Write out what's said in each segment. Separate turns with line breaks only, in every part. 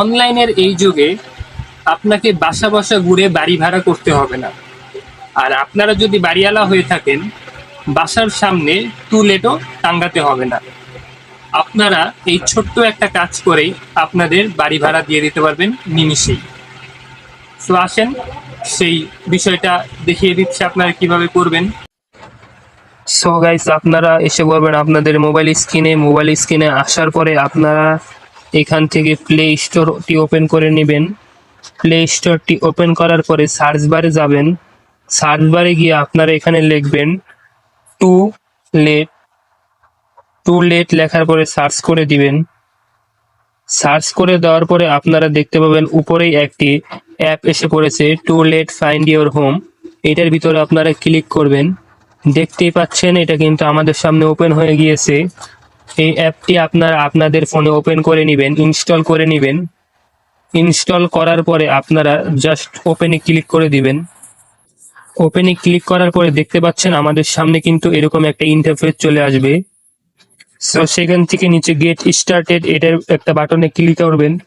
অনলাইনের এই যুগে আপনাকে বাসা বাসা ঘুরে বাড়ি ভাড়া করতে হবে না। আর আপনারা যদি বাড়িওয়ালা হয়ে থাকেন, বাসার সামনে টুলেটও টাঙ্গাতে হবে না। আপনারা এই ছোট্ট একটা কাজ করেই আপনাদের বাড়ি ভাড়া দিয়ে দিতে পারবেন নিমিষেই। তো আসেন, সেই বিষয়টা দেখিয়ে দিচ্ছে আপনারা কীভাবে করবেন। সো গাইস আপনারা এসে বলবেন আপনাদের মোবাইল স্ক্রিনে মোবাইল স্ক্রিনে আসার পরে আপনারা এখান থেকে প্লে স্টোরটি ওপেন করে নেবেন। প্লে স্টোরটি ওপেন করার পরে সার্চ বারে যাবেন। সার্চ বারে গিয়ে আপনারা এখানে লিখবেন টু লেট টু লেট লেখার পরে সার্চ করে দিবেন। সার্চ করে দেওয়ার পরে আপনারা দেখতে পাবেন উপরেই একটি অ্যাপ এসে পড়েছে to let find your home এটার ভিতরে আপনারা ক্লিক করবেন। দেখতেই পাচ্ছেন, এটা কিন্তু আমাদের সামনে ওপেন হয়ে গিয়েছে। এই অ্যাপটি আপনারা আপনাদের ফোনে ওপেন করে নেবেন ইনস্টল করে নেবেন। ইনস্টল করার পরে আপনারা জাস্ট ওপেনে ক্লিক করে দিবেন। ওপেনে ক্লিক করার পরে দেখতে পাচ্ছেন আমাদের সামনে কিন্তু এরকম একটা ইন্টারফেস চলে আসবে। সো সেখান থেকে নিচে গেট স্টার্টেড এটার একটা বাটনে ক্লিক করবেন।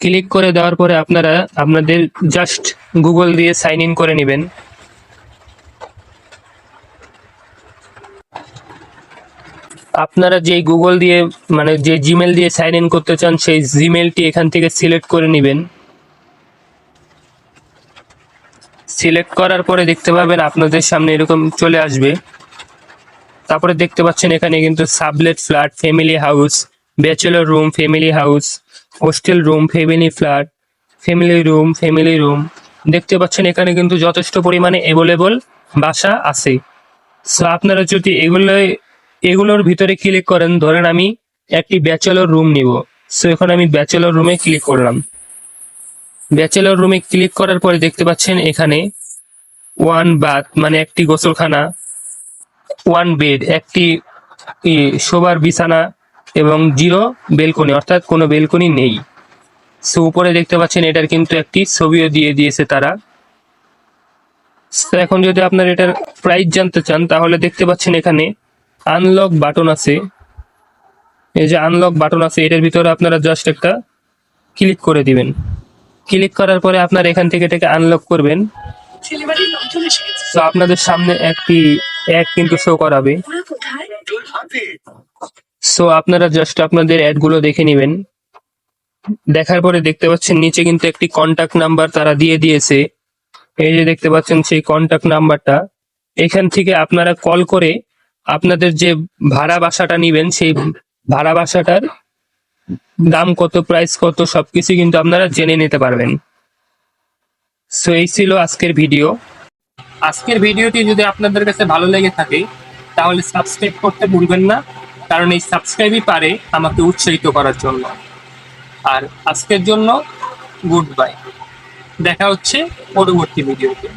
ক্লিক করে দেওয়ার পরে আপনারা, আপনাদের জাস্ট গুগল দিয়ে সাইন ইন করে নেবেন। আপনারা যে গুগল দিয়ে মানে যে জিমেল দিয়ে সাইন ইন করতে চান, সেই জিমেলটি এখান থেকে সিলেক্ট করে নেবেন। সিলেক্ট করার পরে দেখতে পাবেন আপনাদের সামনে এরকম চলে আসবে। তারপরে দেখতে পাচ্ছেন এখানে কিন্তু sublet flat family house bachelor room family house hostel room family flat family room family room দেখতে পাচ্ছেন এখানে কিন্তু যথেষ্ট পরিমাণে অ্যাভেলেবল বাসা আছে। সো আপনারা যদি এগুলো এগুলোর ভিতরে ক্লিক করেন, ধরেন আমি একটি ব্যাচেলর রুম নিব। সো এখন আমি ব্যাচেলর রুমে ক্লিক করলাম। ব্যাচেলর রুমে ক্লিক করার পরে দেখতে পাচ্ছেন এখানে ওয়ান বাথ মানে একটি গোসলখানা ওয়ান বেড একটি শোবার বিছানা এবং জিরো বেলকনি অর্থাৎ কোনো বেলকনি নেই। সো উপরে দেখতে পাচ্ছেন এটার কিন্তু একটি ছবিও দিয়ে দিয়েছে তারা। এখন যদি আপনার এটার প্রাইস জানতে চান, তাহলে দেখতে পাচ্ছেন এখানে আনলক বাটন আছে। এই যে আনলক বাটন আছে, এটার ভিতরে আপনারা জাস্ট একটা ক্লিক করে দিবেন। ক্লিক করার পরে আপনার এখান থেকে এটাকে আনলক করবেন। তো আপনাদের সামনে একটি অ্যাড কিন্তু শো করাবে। সো আপনারা জাস্ট আপনাদের অ্যাডগুলো দেখে নেবেন। দেখার পরে দেখতে পাচ্ছেন নিচে কিন্তু একটি কন্টাক্ট নাম্বার তারা দিয়ে দিয়েছে। এই যে দেখতে পাচ্ছেন সেই কন্টাক্ট নাম্বারটা এখান থেকে আপনারা কল করে আপনাদের যে ভাড়া বাসাটা নিবেন, সেই ভাড়া বাসাটার দাম কত প্রাইস কত, সবকিছু কিন্তু আপনারা জেনে নিতে পারবেন। সো এই ছিল আজকের ভিডিও আজকের ভিডিওটি যদি আপনাদের কাছে ভালো লেগে থাকে, তাহলে সাবস্ক্রাইব করতে ভুলবেন না, কারণ এই সাবস্ক্রাইবই পারে আমাকে উৎসাহিত করার জন্য। আর আজকের জন্য গুড বাই দেখা হচ্ছে পরবর্তী ভিডিওতে